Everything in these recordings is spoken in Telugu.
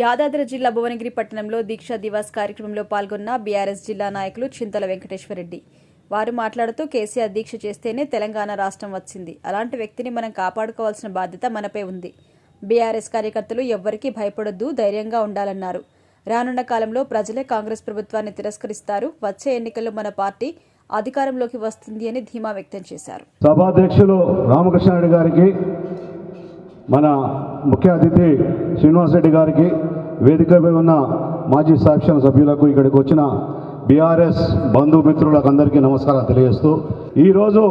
యాదాద్రి జిల్లా భువనగిరి పట్టణంలో దీక్షా దివాస్ కార్యక్రమంలో పాల్గొన్న బీఆర్ఎస్ జిల్లా నాయకులు చింతల వెంకటేశ్వరరెడ్డి. వారు మాట్లాడుతూ కేసీఆర్ దీక్ష చేస్తేనే తెలంగాణ రాష్ట్రం వచ్చింది. అలాంటి వ్యక్తిని మనం కాపాడుకోవాల్సిన బాధ్యత మనపై ఉంది. బీఆర్ఎస్ కార్యకర్తలు ఎవ్వరికీ భయపడొద్దు ధైర్యంగా ఉండాలన్నారు. రానున్న కాలంలో ప్రజలే కాంగ్రెస్ ప్రభుత్వాన్ని తిరస్కరిస్తారు. వచ్చే ఎన్నికల్లో మన పార్టీ అధికారంలోకి వస్తుంది అని ధీమా వ్యక్తం చేశారు. సభాధ్యక్షులు రామకృష్ణారెడ్డి గారికి మన ముఖ్య అతిథి శ్రీనివాసరెడ్డి గారికి వేదికపై ఉన్న మాజీ సాక్షణ సభ్యులకు ఇక్కడికి వచ్చిన బీఆర్ఎస్ బంధుమిత్రులకు అందరికీ నమస్కారం తెలియజేస్తూ ఈరోజు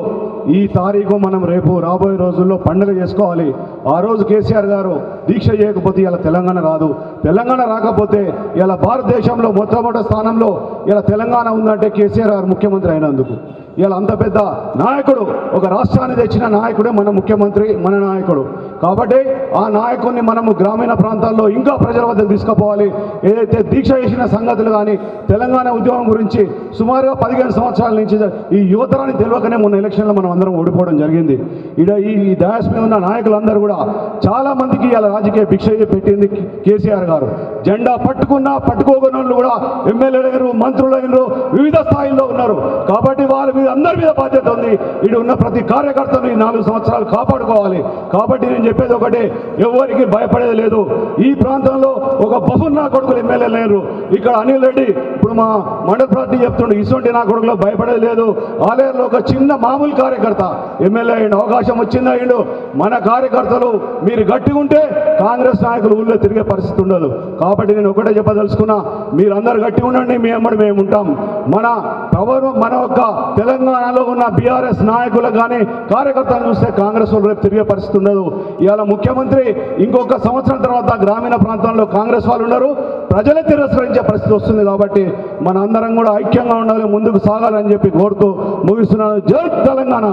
ఈ తారీఖు మనం రేపు రాబోయే రోజుల్లో పండుగ చేసుకోవాలి. ఆ రోజు కేసీఆర్ గారు దీక్ష చేయకపోతే ఇలా తెలంగాణ రాదు. తెలంగాణ రాకపోతే ఇలా భారతదేశంలో మొట్టమొదటి స్థానంలో ఇలా తెలంగాణ ఉందంటే కేసీఆర్ గారు ముఖ్యమంత్రి అయినందుకు. ఇలా అంత పెద్ద నాయకుడు ఒక రాష్ట్రాన్ని తెచ్చిన నాయకుడే మన ముఖ్యమంత్రి మన నాయకుడు. కాబట్టి ఆ నాయకుడిని మనము గ్రామీణ ప్రాంతాల్లో ఇంకా ప్రజల వద్దకు తీసుకుపోవాలి. ఏదైతే దీక్ష చేసిన సంగతులు కానీ తెలంగాణ ఉద్యమం గురించి సుమారుగా పదిహేను సంవత్సరాల నుంచి ఈ యువతరాన్ని తెలియకనే మొన్న ఎలక్షన్లో మనం అందరం ఓడిపోవడం జరిగింది. ఇడ ఈ ఈ మీద ఉన్న నాయకులందరూ కూడా చాలామంది ఇవాళ రాజకీయ భిక్ష పెట్టింది కేసీఆర్ గారు. జెండా పట్టుకున్నా పట్టుకోకున్న కూడా ఎమ్మెల్యేలు అయినారు మంత్రులు వివిధ స్థాయిల్లో ఉన్నారు. కాబట్టి వాళ్ళ మీద అందరి మీద బాధ్యత ఉంది. ఇటు ఉన్న ప్రతి కార్యకర్తను ఈ నాలుగు సంవత్సరాలు కాపాడుకోవాలి. కాబట్టి నేను చెప్పేది ఒకటే ఎవరికి భయపడేది లేదు. ఈ ప్రాంతంలో ఒక బహున్న కొడుకులు ఎమ్మెల్యేలు లేరు. ఇక్కడ అనిల్ రెడ్డి ఇప్పుడు మా మండల పార్టీ చెప్తుండే ఇటువంటి నా కొడుకులో భయపడేది లేదు. ఆలయంలో ఒక చిన్న మామూలు కార్యకర్త ఎమ్మెల్యే అయిన అవకాశం వచ్చిందా అయ్యిండు. మన కార్యకర్తలు మీరు గట్టిగా ఉంటే కాంగ్రెస్ నాయకులు ఊళ్ళో తిరిగే పరిస్థితి ఉండదు. కాబట్టి నేను ఒకటే చెప్పదలుచుకున్నా మీరందరూ గట్టి ఉండండి మీ అమ్మడి మేము ఉంటాం. మన పవర్ మన యొక్క తెలంగాణలో ఉన్న బీఆర్ఎస్ నాయకులు కానీ కార్యకర్తలు చూస్తే కాంగ్రెస్ వాళ్ళు రేపు తిరిగే పరిస్థితి ఉండదు. ఇవాళ ముఖ్యమంత్రి ఇంకొక సంవత్సరం తర్వాత గ్రామీణ ప్రాంతాల్లో కాంగ్రెస్ వాళ్ళు ఉన్నారు ప్రజలే తిరస్కరించే పరిస్థితి వస్తుంది కాబట్టి మన అందరం కూడా ఐక్యంగా ఉండాలి ముందుకు సాగాలని చెప్పి కోరుతూ ముగిస్తున్నాను. జై తెలంగాణ!